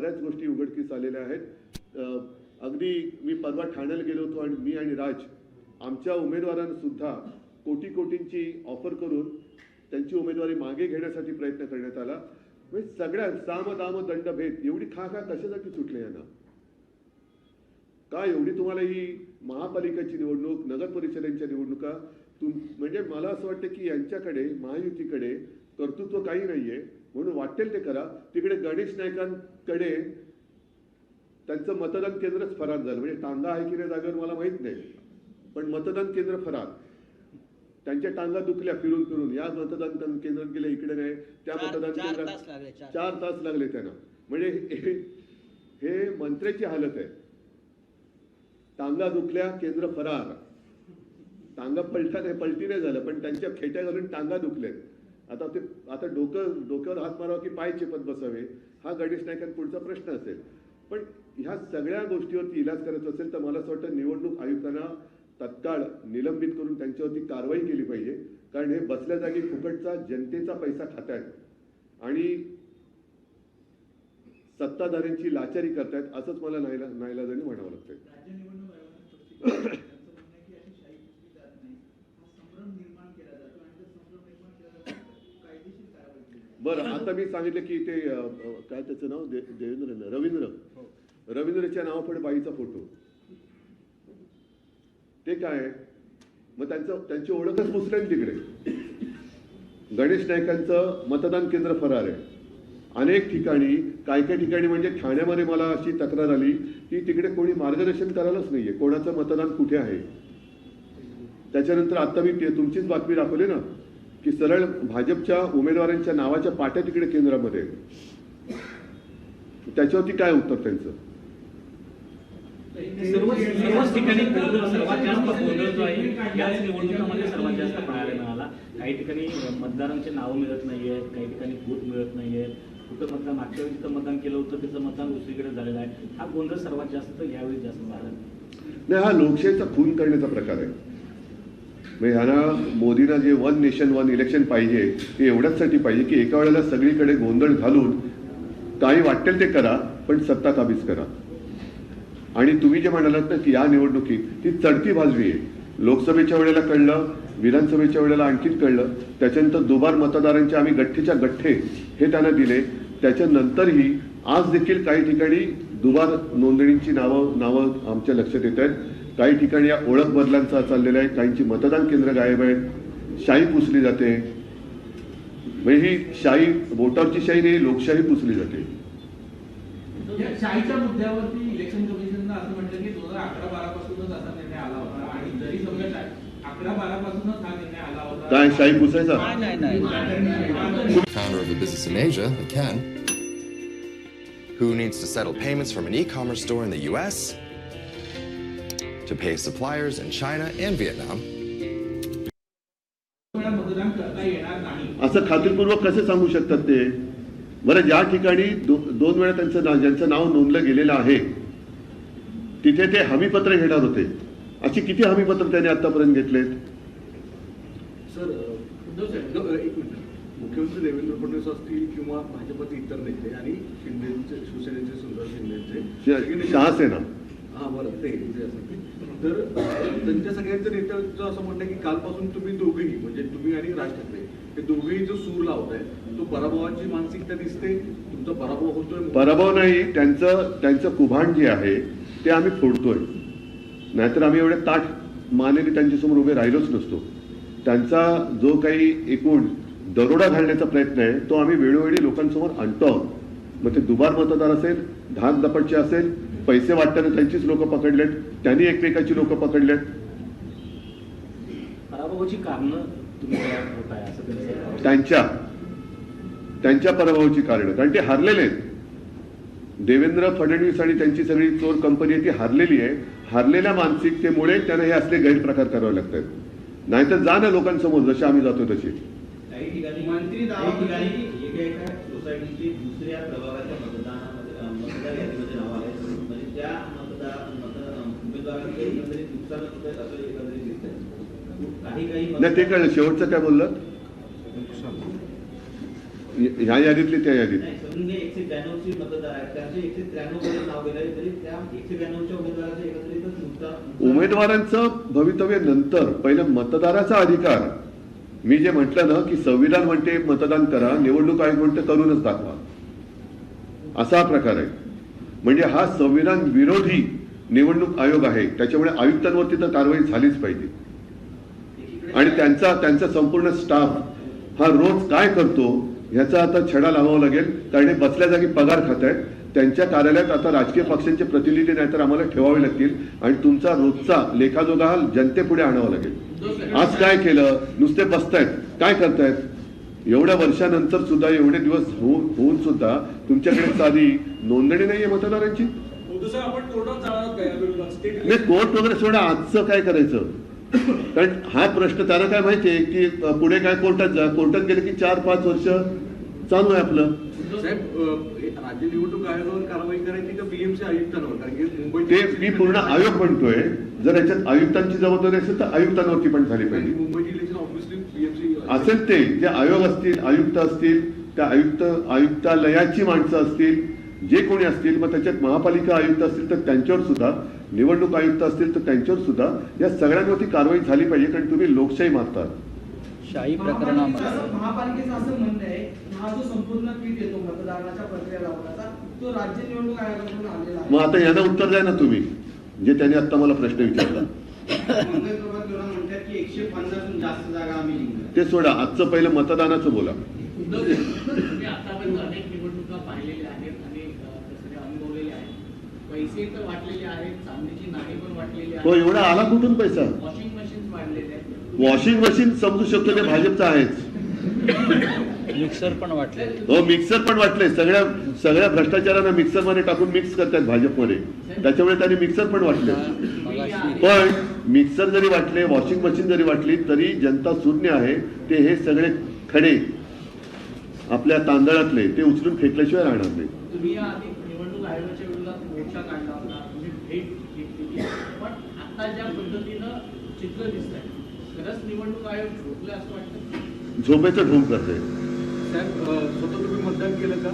बऱ्याच गोष्टी उघडकीस आलेल्या आहेत. अगदी मी परवा ठाण्याला गेलो होतो आणि मी आणि राज आमच्या उमेदवारांना सुद्धा कोटी कोटींची ऑफर करून त्यांची उमेदवारी मागे घेण्यासाठी प्रयत्न करण्यात आला. म्हणजे सगळ्या साम दाम दंड भेद एवढी खा खा कशासाठी सुटले यांना? का एवढी तुम्हाला ही महापालिकेची निवडणूक नगर परिषदेच्या निवडणुका तुम म्हणजे मला असं वाटतं की यांच्याकडे महायुतीकडे कर्तृत्व काही नाहीये. म्हणून वाटेल ते करा. तिकडे गणेश नायकांकडे त्यांचं मतदान केंद्रच फरार झालं. म्हणजे टांगा आहे की नाही जागेवर मला माहीत नाही. पण मतदान केंद्र फरार. त्यांच्या टांगा दुखल्या फिरून फिरून. या मतदान केंद्रात गेले इकडे नाही. त्या मतदान केंद्रात चार. तास लागले त्यांना. म्हणजे हे मंत्र्याची हालत आहे. टांगा दुखल्या केंद्र फरार. टांगा पलटा नाही पलटी नाही झालं. पण त्यांच्या खेट्या घालून टांगा दुखल्यात. आता ते आता डोकं डोक्यावर हात मारावा की पाय चेपत बसावे हा गणेश नायकांना पुढचा प्रश्न असेल. पण ह्या सगळ्या गोष्टीवरती इलाज करायचा असेल तर मला असं वाटतं निवडणूक आयुक्तांना तत्काळ निलंबित करून त्यांच्यावरती कारवाई केली पाहिजे. कारण हे बसल्या जागी फुकटचा जनतेचा पैसा खात आणि सत्ताधाऱ्यांची लाचारी करतायत असंच मला नायला नाईलाजाने म्हणावं लागतंय राज्य निवडणूक आयोगाने स्पष्ट केलं. त्यांचं म्हणणं आहे की अशी शाही पुसली जात नाही हा संभ्रम निर्माण केला जातो आणि जर संभ्रम निर्माण केला जातो तर कायदेशीर कारवाई केली जाते. बरं आता मी सांगितलं की ते काय त्याचं नाव? दे- देवेंद्र रवींद्र. रवींद्रच्या नावापुढे बाईचा फोटो. ते काय? मग त्यांचं त्यांची ओळखच पुसले तिकडे. गणेश नायकांचं मतदान केंद्र फरार आहे. अनेक ठिकाणी काय काय ठिकाणी म्हणजे ठाण्यामध्ये मला अशी तक्रार आली की तिकडे कोणी मार्गदर्शन करायलाच नाहीये. कोणाचं मतदान कुठे आहे? त्याच्यानंतर आता मी तुमचीच बातमी दाखवली ना. की सरळ भाजपच्या उमेदवारांच्या नावाच्या पाट्या तिकडे केंद्रामध्ये. आहेत. त्याच्यावरती काय उत्तर त्यांचं? सर्व सर्वच ठिकाणी सर्वात जास्त गोंधळ जो आहे याच निवडणुकामध्ये सर्वात जास्त पाहायला मिळाला. काही ठिकाणी मतदारांचे नावं मिळत नाहीये काही ठिकाणी बूथ मिळत नाहीये कुठं मतदान मागच्या वेळी जिथं मतदान केलं होतं त्याचं मतदान दुसरीकडे झालेलं आहे. हा गोंधळ सर्वात जास्त यावेळी जास्त मिळाला. नाही हा लोकशाहीचा खून करण्याचा प्रकार आहे. म्हणजे ह्यांना मोदींना जे वन नेशन वन इलेक्शन पाहिजे ते एवढ्याचसाठी पाहिजे की एका वेळेला सगळीकडे गोंधळ घालून काही वाटेल ते करा पण सत्ता काबीज करा. आणि तुम्ही जे म्हणालात ना की या निवडणुकीत ती चढती बाजवी आहे. लोकसभेच्या वेळेला कळलं विधानसभेच्या वेळेला आणखीन कळलं त्याच्यानंतर दुबार मतदारांचे आम्ही गठ्ठेच्या गठ्ठे हे त्यांना दिले. त्याच्यानंतरही आज देखील काही ठिकाणी दुबार नोंदणींची नावं नावं आमच्या लक्षात येत आहेत. काही ठिकाणी या ओळख बदलांचा चाललेला आहे. काहींची मतदान केंद्र गायब आहेत. शाही पुसली जाते. म्हणजे ही शाही वोटावरची शाही नाही लोकशाही पुसली जाते. या शाहीच्या मुद्द्यावरती इलेक्शन कमिशननं असं म्हटलं की दोन हजार अकरा बारा पासूनच असा निर्णय आला होता आणि जरी समजा अकरा बारा पासूनच हा निर्णय आला होता. काय शाही पुसायचा? नाही, नाही, नाही. founder of a business in Asia, who needs to settle payments from an e commerce store in the US, to pay suppliers in China and Vietnam, असं खात्रीपूर्वक कसे सांगू शकतात ते? बरं ज्या ठिकाणी दो, दोन वेळा त्यांचं नाव ज्यांचं नाव नोंदलं गेलेलं आहे तिथे ते हमीपत्र घेणार होते. अशी किती हमीपत्र त्यांनी आतापर्यंत घेतलेत? मुख्यमंत्री देवेंद्र फडणवीस असतील किंवा भाजपचे इतर नेते आणि शिंदेचे शिवसेनेचे सुंदर शिंदेचे. शहासेना हा बरं ते. तर त्यांच्या सगळ्यांचं नेत्याचं असं म्हणणं आहे की कालपासून तुम्ही दोघेही म्हणजे तुम्ही आणि राज ठाकरे हे दोघेही जो सूर लावताय तो पराभवाची मानसिकता दिसते तुमचा पराभव होतोय पराभव नाही त्यांचं त्यांचं कुभाण जे आहे ते आम्ही फोडतोय. नाहीतर आम्ही एवढे ताठ मानेने त्यांच्यासमोर उभे राहिलोच नसतो. त्यांचा जो काही एकूण दरोडा घालण्याचा प्रयत्न आहे तो आम्ही वेळोवेळी लोकांसमोर आणतो आहोत. मग ते दुबार मतदार असेल धाक दपटचे असेल पैसे वाटताना त्यांचीच लोक पकडलेत त्यांनी एकमेकाची लोक पकडलेत. त्यांच्या त्यांच्या पराभवाची कारण. कारण ते हारलेले आहेत. देवेंद्र फडणवीस आणि त्यांची सगळी चोर कंपनी आहे ती हारलेली आहे. हारलेल्या मानसिकतेमुळे त्यांना हे असले गैरप्रकार करावे लागतात. नाहीतर जा ना लोकांसमोर जसे आम्ही जातो तसे काही ठिकाणी मंत्री काही ठिकाणी. एका एका सोसायटीची दुसऱ्या प्रभागाच्या मतदानामध्ये मतदार यादीमध्ये नाव आले म्हणजे त्या मतदार उमेदवारांचे एकंदरीत नुकसान होत आहे असं एकंदरीत काही काही नाही ते कळलं शेवटचं काय बोललात? ह्या यादीतले त्या यादीत. समजून एकशे ब्याण्णवची मतदार आहेत. त्यांचे एकशे त्र्याण्णवमध्ये नाव गेलं तरी त्या एकशे ब्याण्णवच्या उमेदवाराचं एकत्रितच नुकसान उमेदवारांचं भवितव्य नंतर पहिलं मतदाराचा अधिकार. मी जे म्हटलं ना की संविधान म्हणते मतदान करा निवडणूक आयोग म्हणते करूनच दाखवा. असा हा प्रकार आहे. म्हणजे हा संविधान विरोधी निवडणूक आयोग आहे. त्याच्यामुळे आयुक्तांवरती तर कारवाई झालीच पाहिजे. आणि त्यांचा त्यांचा संपूर्ण स्टाफ हा रोज काय करतो ह्याचा आता छडा लावावा लागेल. कारण हे बसल्या जागी पगार खात आहेत त्यांच्या कार्यालयात आता राजकीय पक्षांचे प्रतिनिधी नाहीतर आम्हाला ठेवावे लागतील आणि तुमचा रोजचा लेखाजोगा हा जनतेपुढे आणावा लागेल. आज काय केलं? नुसते बसतायत. काय करतायत? एवढ्या वर्षानंतर सुद्धा एवढे दिवस होऊन होऊन सुद्धा तुमच्याकडे साधी नोंदणी नाहीये मतदारांची? नाही कोर्ट वगैरे सोडा. आजचं काय करायचं? कारण हा प्रश्न त्यांना काय माहितीये की पुढे काय कोर्टात जा? कोर्टात गेले की चार पाच वर्ष चालू आहे आपलं. साहेब राज्य निवडणूक आयोगावर कारवाई करायची का बीएमसी आयुक्तांवर? कारण की मुंबई ते मी पूर्ण आयोग म्हणतोय जर याच्यात आयुक्तांची जबाबदारी असेल तर आयुक्तांवरती पण झाली पाहिजे. मुंबई जिल्ह्याचे ऑब्व्हियसली बीएमसी असेल ते जे आयोग असतील आयुक्त असतील त्या आयुक्त आयुक्तालयाची माणसं असतील जे कोणी असतील मग त्याच्यात महापालिका आयुक्त असतील तर त्यांच्यावर सुद्धा निवडणूक आयुक्त असतील तर त्यांच्यावर सुद्धा या सगळ्यांवरती कारवाई झाली पाहिजे कारण तुम्ही लोकशाही मारता शाही प्रकरणामध्ये. महापालिकेचं असं म्हणणं आहे हा जो संपूर्ण किट येतो मतदानाच्या प्रक्रिया लावण्याचा तो राज्य निवडणूक आयोगाकडून आलेला मग आता यांना उत्तर द्या ना तुम्ही जे त्यांनी आता मला प्रश्न विचारला. मंगल प्रभात जोरा म्हणतात की एकशे पन्नासहून जास्त जागा आम्ही जिंकल्या ते सोडा आजचं पहिलं मतदानाचं बोला. उद्धव तुम्ही आतापर्यंत अनेक निवडणुका पाहिलेल्या आहेत आणि अ, तसे अनुभवलेल्या आहेत. पैसे तर वाटलेले आहेत चांदीची नाणी पण वाटलेली तो आहेत एवढा आला कुठून पैसा? वॉशिंग मशीन वाढलेले आहेत. वॉशिंग मशीन समजू शकतो ते भाजपचं आहेच. मिक्सर पण वाटले. हो मिक्सर पण वाटले. सगळ्या सगळ्या भ्रष्टाचारांना मिक्सरमध्ये टाकून मिक्स करतात भाजपमध्ये. त्याच्यामुळे त्यांनी मिक्सर पण वाटले. पण मिक्सर जरी वाटले वॉशिंग मशीन जरी वाटली तरी जनता शून्य आहे. ते हे सगळे खडे आपल्या तांदळातले ते उचलून फेकल्याशिवाय राहणार नाही. तुम्ही या आधी निवडणूक आयोगाच्या विरोधात मोर्चा काढला होता. तुम्ही भेट घेतली पण आता ज्या पद्धतीनं चित्र दिसत झोपेचं ढोंग करते मतदान केलं का?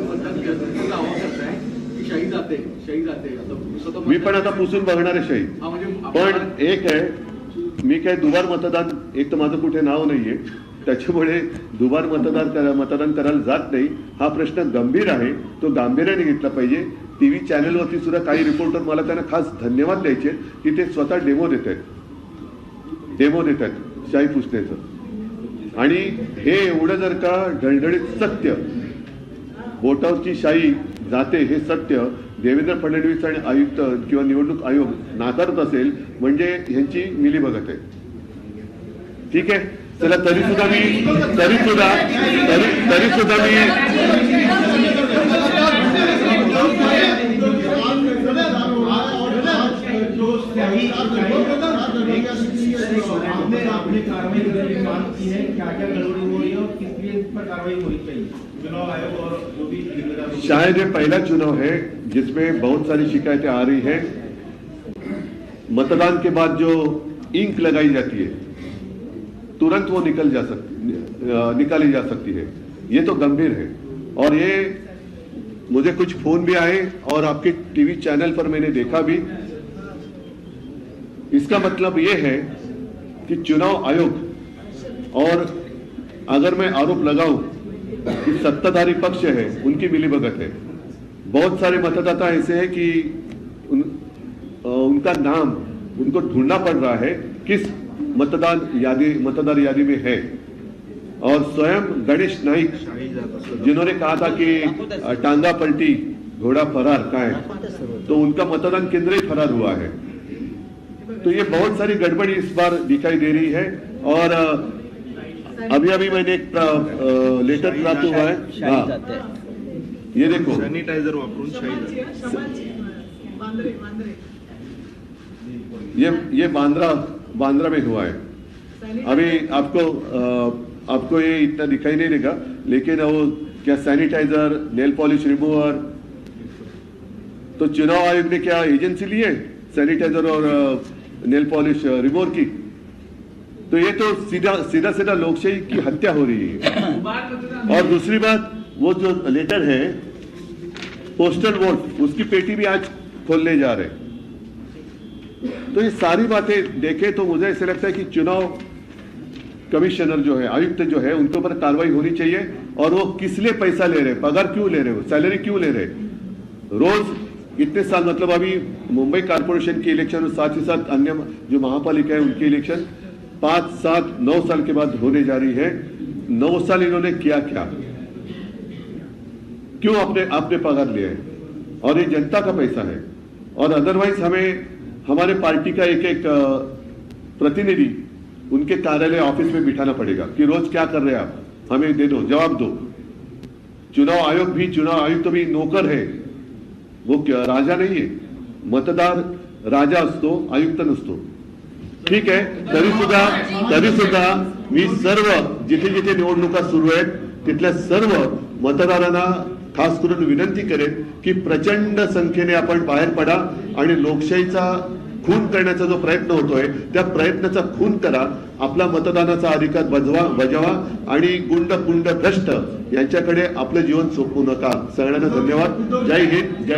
मतदान केलं मी मतदान पण आता. पुसून बघणार आहे शाही. हा म्हणजे पण एक आहे मी काय दुबार मतदान एक तर माझं कुठे नाव नाहीये. त्याच्यामुळे दुबार मतदार करा मतदान करायला जात नाही. हा प्रश्न गंभीर आहे. तो गांभीर्याने घेतला पाहिजे. टीव्ही चॅनलवरती सुद्धा काही रिपोर्टर मला त्यांना खास धन्यवाद द्यायचे की ते स्वतः डेमो देत आहेत. डेमो देत आहेत शाही पुसण्याचं आणि हे एवढं जर का ढळढळीत सत्य बोटावची शाही जाते हे सत्य देवेंद्र फडणवीस आणि आयुक्त किंवा निवडणूक आयोग नाकारत असेल म्हणजे ह्यांची मिलीभगत आहे ठीक आहे चला तरी सुद्धा मी तरी सुद्धा तरी तरी सुद्धा मी जो शाही आपने आपने कार्रवाई करने की मांग की है क्या क्या गड़बड़ी हो रही है और किस लिए इस पर कार्रवाई होनी चाहिए? चुनाव आयोग और जो भी शायद ये पहला चुनाव है जिसमें बहुत सारी शिकायतें आ रही हैं। मतदान के बाद जो इंक लगाई जाती है तुरंत वो निकल जा सकती निकाली जा सकती है। ये तो गंभीर है। और ये मुझे कुछ फ़ोन भी आए और आपके टीवी चैनल पर मैंने देखा भी। इसका मतलब ये है कि चुनाव आयोग और अगर मैं आरोप लगाऊँ कि सत्ताधारी पक्ष है उनकी मिलीभगत है। बहुत सारे मतदाता ऐसे हैं कि उन, उनका नाम उनको ढूंढना पड़ रहा है किस मतदान यादी मतदार यादी में है। और स्वयं गणेश नाइक जिन्होंने कहा था कि टांगा पलटी घोड़ा फरार का है? तो उनका मतदान केंद्र ही फरार हुआ है। तो ये बहुत सारी गड़बड़ी इस बार दिखाई दे रही है और अभी अभी मैंने एक प्रा- लेटर प्राप्त हुआ है। हाँ। ये देखो। शाही ये ये बांद्रा बांद्रा में हुआ है। अभी आपको आपको ये इतना दिखाई नहीं देगा लेकिन वो क्या सैनिटाइजर नेल पॉलिश रिमूवर तो चुनाव आयोग ने क्या एजेंसी ली है सैनिटाइजर और नेल पॉलिश रिमूवर की। तो ये तो सीधा सीधा सीधा लोकशाही की हत्या हो रही है। और दूसरी बात, वो जो लेटर है पोस्टल वोट उसकी पेटी भी आज खोलने जा रहे तो ये सारी बातें देखे तो मुझे ऐसे लगता है कि चुनाव कमिश्नर जो है, आयुक्त जो है, उनके ऊपर कार्रवाई होनी चाहिए। और वो किस लिए पैसा ले रहे पगार क्यों ले रहे हो सैलरी क्यों ले रहे रोज इतने साल मतलब अभी मुंबई कारपोरेशन की इलेक्शन और साथ ही साथ अन्य जो महापालिका है उनकी इलेक्शन पाँच, सात, नौ साल के बाद होने जा रही है। नौ साल इन्होंने किया क्या? क्यों आपने आपने पगार लिया है? और ये जनता का पैसा है। और अदरवाइज़ हमें, हमारे पार्टी का एक एक प्रतिनिधि उनके कार्यालय ऑफ़िस में बिठाना पड़ेगा कि रोज क्या कर रहे हैं आप? हमें दे दो, जवाब दो। चुनाव आयोग भी, चुनाव आयुक्त तो भी नौकर है। वो क्या- राजा नाही आहे मतदार राजा असतो आयुक्त नसतो. ठीक आहे तरी सुद्धा तरी सुद्धा मी सर्व जिथे जिथे निवडणुका सुरू आहेत तिथल्या सर्व मतदारांना खास करून विनंती करेन की प्रचंड संख्येने आपण बाहेर पडा आणि लोकशाहीचा खून करण्याचा जो प्रयत्न होतोय त्या प्रयत्नाचा खून करा. आपला मतदानाचा अधिकार बजवा बजावा आणि गुंड पुंड भ्रष्ट यांच्याकडे आपलं जीवन सोपवू नका. सगळ्यांना धन्यवाद. जय हिंद जय